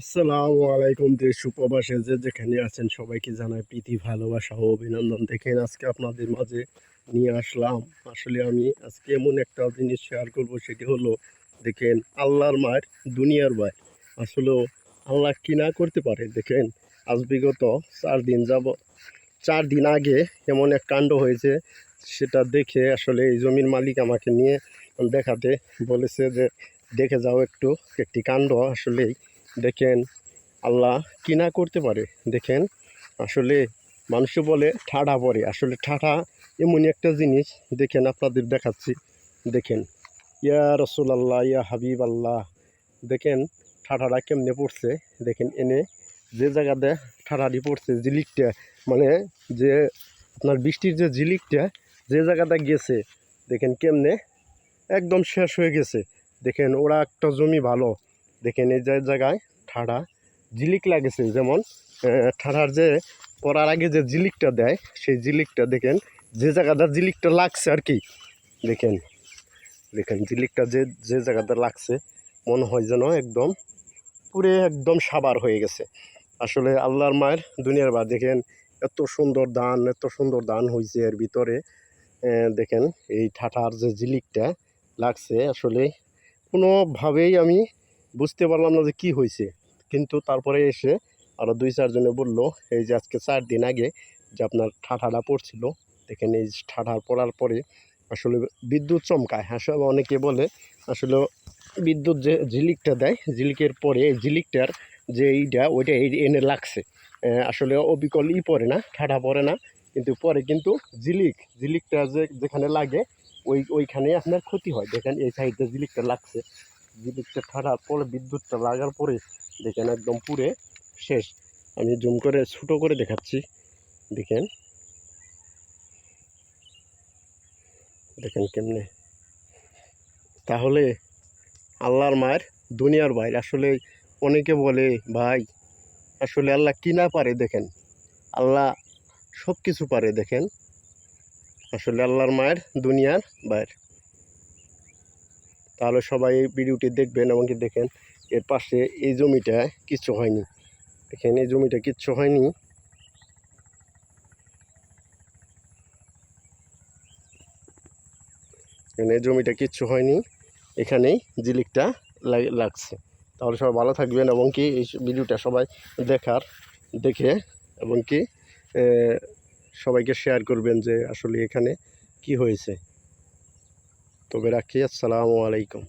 আসসালামু আলাইকুম, দেশ সুপ্রবাসে যে যেখানে আছেন সবাইকে জানাই প্রীতি, ভালোবাসা ও অভিনন্দন। দেখেন, আজকে আপনাদের মাঝে নিয়ে আসলাম। আসলে আমি আজকে এমন একটা জিনিস শেয়ার করব, সেটি হলো, দেখেন, আল্লাহর মায়ের, দুনিয়ার ভাই আসলে আল্লাহ কি না করতে পারে, দেখেন, আজ বিগত চার দিন যাব চার দিন আগে এমন এক কাণ্ড হয়েছে, সেটা দেখে আসলে এই জমির মালিক আমাকে নিয়ে দেখাতে বলেছে যে, দেখে যাও একটু, একটি কাণ্ড আসলেই দেখেন, আল্লাহ কি না করতে পারে? দেখেন, আসলে মানুষ বলে ঠাডা পড়ে আসলে ঠাডা এমনই একটা জিনিস, দেখেন আপনাদের দেখাচ্ছি। দেখেন, ইয়া রসুল আল্লাহ ইয়া হাবিব আল্লাহ দেখেন ঠাঠাটা কেমনে পড়ছে? দেখেন, এনে যে জায়গাতে ঠাঠাটি পড়ছে জিলিকটা মানে যে আপনার বৃষ্টির যে ঝিলিকটা, যে জায়গাটা গেছে, দেখেন কেমনে একদম শেষ হয়ে গেছে। দেখেন, ওরা একটা জমি ভালো। দেখেন এই জায়গায়, ঠাড়া, জিলিক লাগেছে যেমন ঠাড়ার যে পরার আগে যে জিলিকটা দেয়, সেই ঝিলিকটা দেখেন, যে জায়গাটা জিলিকটা লাগছে আর কি, দেখেন দেখেন জিলিকটা যে যে জায়গাটা লাগছে, মনে হয় যেন একদম পুরে একদম সাবার হয়ে গেছে। আসলে আল্লাহর মায়ের দুনিয়ার বা দেখেন, এত সুন্দর দান এত সুন্দর দান হয়েছে এর ভিতরে দেখেন, এই ঠাঠার যে জিলিকটা লাগছে, আসলে কোনোভাবেই আমি বুঝতে পারলাম না যে কী হয়েছে। কিন্তু তারপরে এসে আরও দুই চারজনে বলল, এই যে আজকে চার দিন আগে যে আপনার ঠাঠাটা পড়ছিল, দেখেন এই ঠাঠা পড়ার পরে আসলে বিদ্যুৎ চমকায়। আসলে অনেকে বলে, আসলে বিদ্যুৎ যে ঝিলিকটা দেয়, ঝিলিকের পরে এই ঝিলিকটার যে এইটা, ওইটা এই এনে লাগছে। আসলে অবিকল ই পড়ে না, ঠাঠা পড়ে না, কিন্তু পরে কিন্তু ঝিলিক, ঝিলিকটা যে যেখানে লাগে, ওই ওইখানে আপনার ক্ষতি হয়। দেখেন এই সাইডে ঝিলিকটা লাগছে। বিদ্যুৎটা ঠাড়ার পরে বিদ্যুৎটা লাগার পরে দেখেন একদম পুরে শেষ। আমি জুম করে, ছোটো করে দেখাচ্ছি। দেখেন। দেখেন কেমনে। তাহলে আল্লাহর মায়ের, দুনিয়ার বাইরে। আসলে অনেকে বলে, ভাই, আসলে আল্লাহ কি না পারে দেখেন? আল্লাহ সব কিছু পারে দেখেন। আসলে আল্লাহর মায়ের, দুনিয়ার বাইরে। তাহলে সবাই এই ভিডিওটি দেখবেন এবং কি দেখেন, এর পাশে এই জমিটা কিচ্ছু হয়নি। দেখেন, এই জমিটা কিচ্ছু হয়নি। এখানে জমিটা কিচ্ছু হয়নি। এখানেই জিলিকটা লাগ- লাগছে। তাহলে সবাই ভালো থাকবেন এবং কি এই ভিডিওটা সবাই দেখার, দেখে এবং কি সবাইকে শেয়ার করবেন যে আসলে এখানে কি হয়েছে। তবে রাখি আসসালামু আলাইকুম।